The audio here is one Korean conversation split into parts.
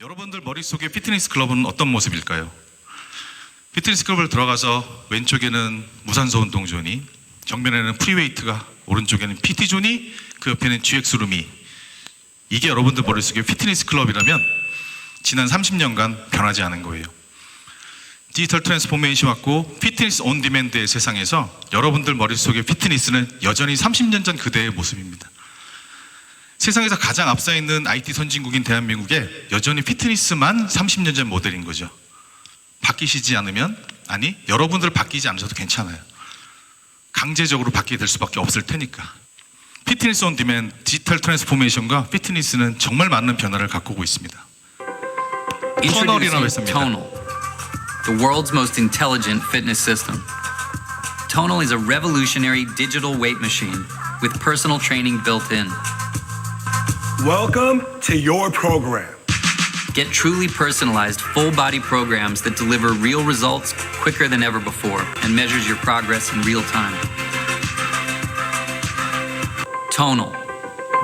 여러분들 머릿속에 피트니스 클럽은 어떤 모습일까요? 피트니스 클럽을 들어가서 왼쪽에는 무산소 운동 존이, 정면에는 프리웨이트가, 오른쪽에는 PT 존이, 그 옆에는 GX 룸이. 이게 여러분들 머릿속에 피트니스 클럽이라면 지난 30년간 변하지 않은 거예요. 디지털 트랜스포메이션 왔고 피트니스 온 디맨드의 세상에서 여러분들 머릿속에 피트니스는 여전히 30년 전 그대의 모습입니다. 세상에서 가장 앞서 있는 IT 선진국인 대한민국에 여전히 피트니스만 30년 전 모델인 거죠. 바뀌시지 않으면 아니 여러분들 바뀌지 않으셔도 괜찮아요. 강제적으로 바뀌게 될 수밖에 없을 테니까. 피트니스 온 디맨 디지털 트랜스포메이션과 피트니스는 정말 많은 변화를 갖고 오고 있습니다. 터널이라고 했습니다. Tonal, the world's most intelligent fitness system. Tonal is a revolutionary digital weight machine with personal training built in. Welcome to your program. Get truly personalized full body programs that deliver real results quicker than ever before and measures your progress in real time. Tonal,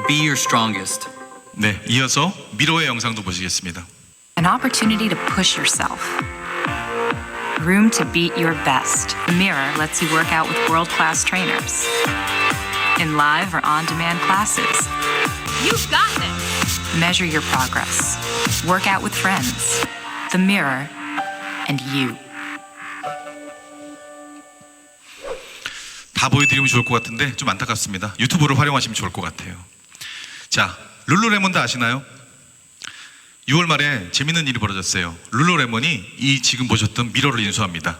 be your strongest. 네, 이어서 미로의 영상도 보시겠습니다. An opportunity to push yourself. Room to beat your best. The Mirror lets you work out with world class trainers. In live or on demand classes, You've got this. measure your progress. Work out with friends. The Mirror and you. 다 보여드리면 좋을 것 같은데 좀 안타깝습니다. 유튜브를 활용하시면 좋을 것 같아요. 자, 룰루레몬드 아시나요? 6월 말에 재밌는 일이 벌어졌어요. 룰루레몬이 이 지금 보셨던 미러를 인수합니다.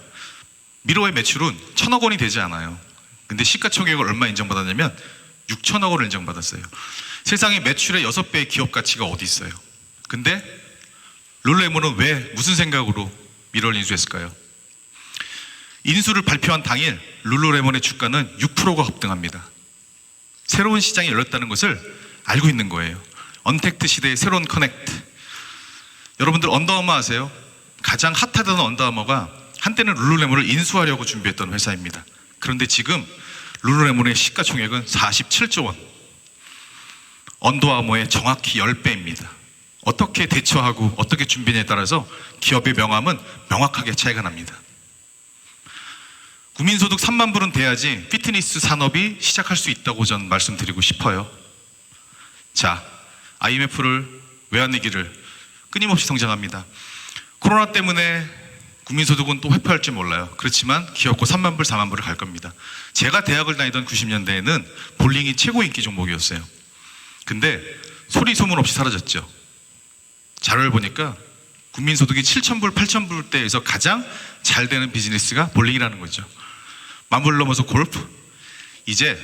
미러의 매출은 천억 원이 되지 않아요. 근데 시가총액을 얼마 인정받았냐면 6천억 원을 인정받았어요. 세상에 매출의 6배의 기업 가치가 어디 있어요? 근데 룰루레몬은 왜 무슨 생각으로 미러를 인수했을까요? 인수를 발표한 당일 룰루레몬의 주가는 6%가 급등합니다. 새로운 시장이 열렸다는 것을 알고 있는 거예요. 언택트 시대의 새로운 커넥트. 여러분들 언더아머 아세요? 가장 핫하던 언더아머가 한때는 룰루레몬을 인수하려고 준비했던 회사입니다. 그런데 지금 룰루레몬의 시가총액은 47조 원. 언더아머의 정확히 10배입니다. 어떻게 대처하고 어떻게 준비냐에 따라서 기업의 명함은 명확하게 차이가 납니다. 국민소득 3만 불은 돼야지 피트니스 산업이 시작할 수 있다고 전 말씀드리고 싶어요. 자, IMF를 외환위기를 끊임없이 성장합니다. 코로나 때문에 국민소득은 또 회포할지 몰라요. 그렇지만 기업고 3만 불, 4만 불을 갈 겁니다. 제가 대학을 다니던 90년대에는 볼링이 최고 인기 종목이었어요. 근데 소리 소문 없이 사라졌죠. 자료를 보니까 국민소득이 7,000불, 8,000불대에서 가장 잘 되는 비즈니스가 볼링이라는 거죠. 만불 넘어서 골프. 이제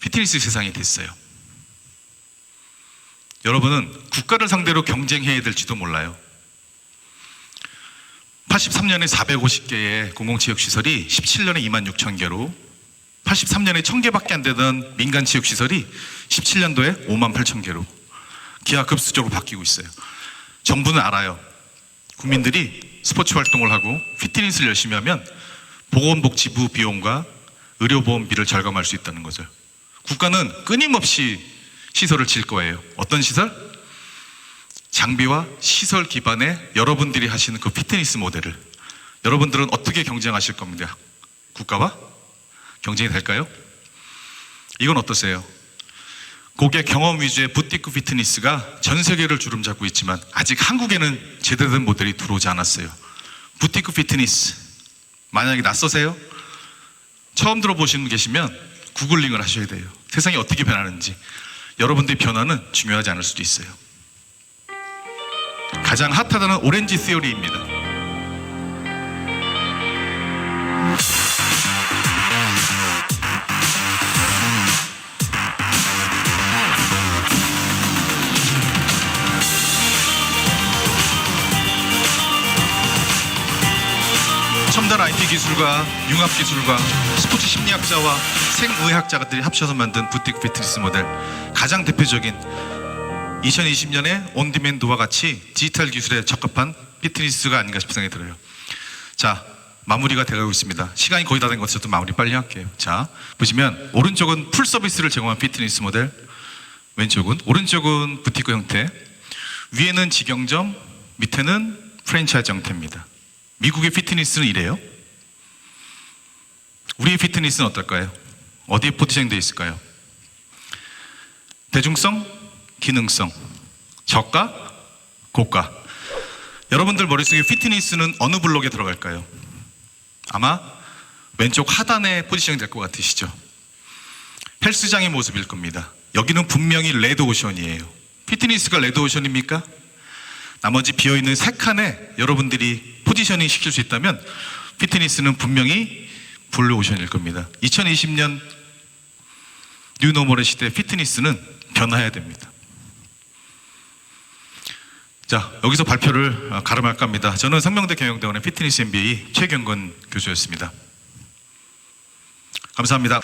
피트니스 세상이 됐어요. 여러분은 국가를 상대로 경쟁해야 될지도 몰라요. 83년에 450개의 공공체육시설이 17년에 2만 6천 개로 83년에 1000개밖에 안 되던 민간체육시설이 17년도에 5만 8천 개로 기하급수적으로 바뀌고 있어요. 정부는 알아요. 국민들이 스포츠 활동을 하고 피트니스를 열심히 하면 보건복지부 비용과 의료보험비를 절감할 수 있다는 거죠. 국가는 끊임없이 시설을 질 거예요. 어떤 시설? 장비와 시설 기반의 여러분들이 하시는 그 피트니스 모델을 여러분들은 어떻게 경쟁하실 겁니다. 국가와 경쟁이 될까요? 이건 어떠세요? 고객 경험 위주의 부티크 피트니스가 전 세계를 주름잡고 있지만 아직 한국에는 제대로 된 모델이 들어오지 않았어요. 부티크 피트니스 만약에 낯서세요? 처음 들어보시는 분 계시면 구글링을 하셔야 돼요. 세상이 어떻게 변하는지 여러분들의 변화는 중요하지 않을 수도 있어요. 가장 핫하다는 오렌지 시어리입니다. 첨단 IT 기술과 융합 기술과 스포츠 심리학자와 생의학자들이 합쳐서 만든 부티크 피트니스 모델 가장 대표적인 2020년에 온디맨드와 같이 디지털 기술에 적합한 피트니스가 아닌가 싶은 생각이 들어요. 자, 마무리가 돼가고 있습니다. 시간이 거의 다 된 것 같아서 좀 마무리 빨리 할게요. 자, 보시면 오른쪽은 풀 서비스를 제공한 피트니스 모델, 왼쪽은 오른쪽은 부티크 형태, 위에는 직영점, 밑에는 프랜차이즈 형태입니다. 미국의 피트니스는 이래요. 우리의 피트니스는 어떨까요? 어디에 포지션되어 있을까요? 대중성, 기능성, 저가, 고가. 여러분들 머릿속에 피트니스는 어느 블록에 들어갈까요? 아마 왼쪽 하단에 포지션이 될 것 같으시죠? 헬스장의 모습일 겁니다. 여기는 분명히 레드오션이에요. 피트니스가 레드오션입니까? 나머지 비어있는 세 칸에 여러분들이 포지셔닝 시킬 수 있다면 피트니스는 분명히 블루오션일 겁니다. 2020년 뉴노멀의 시대 피트니스는 변화해야 됩니다. 자, 여기서 발표를 어, 가름할까 합니다. 저는 성명대 경영대원의 피트니스 MBA 최경건 교수였습니다. 감사합니다.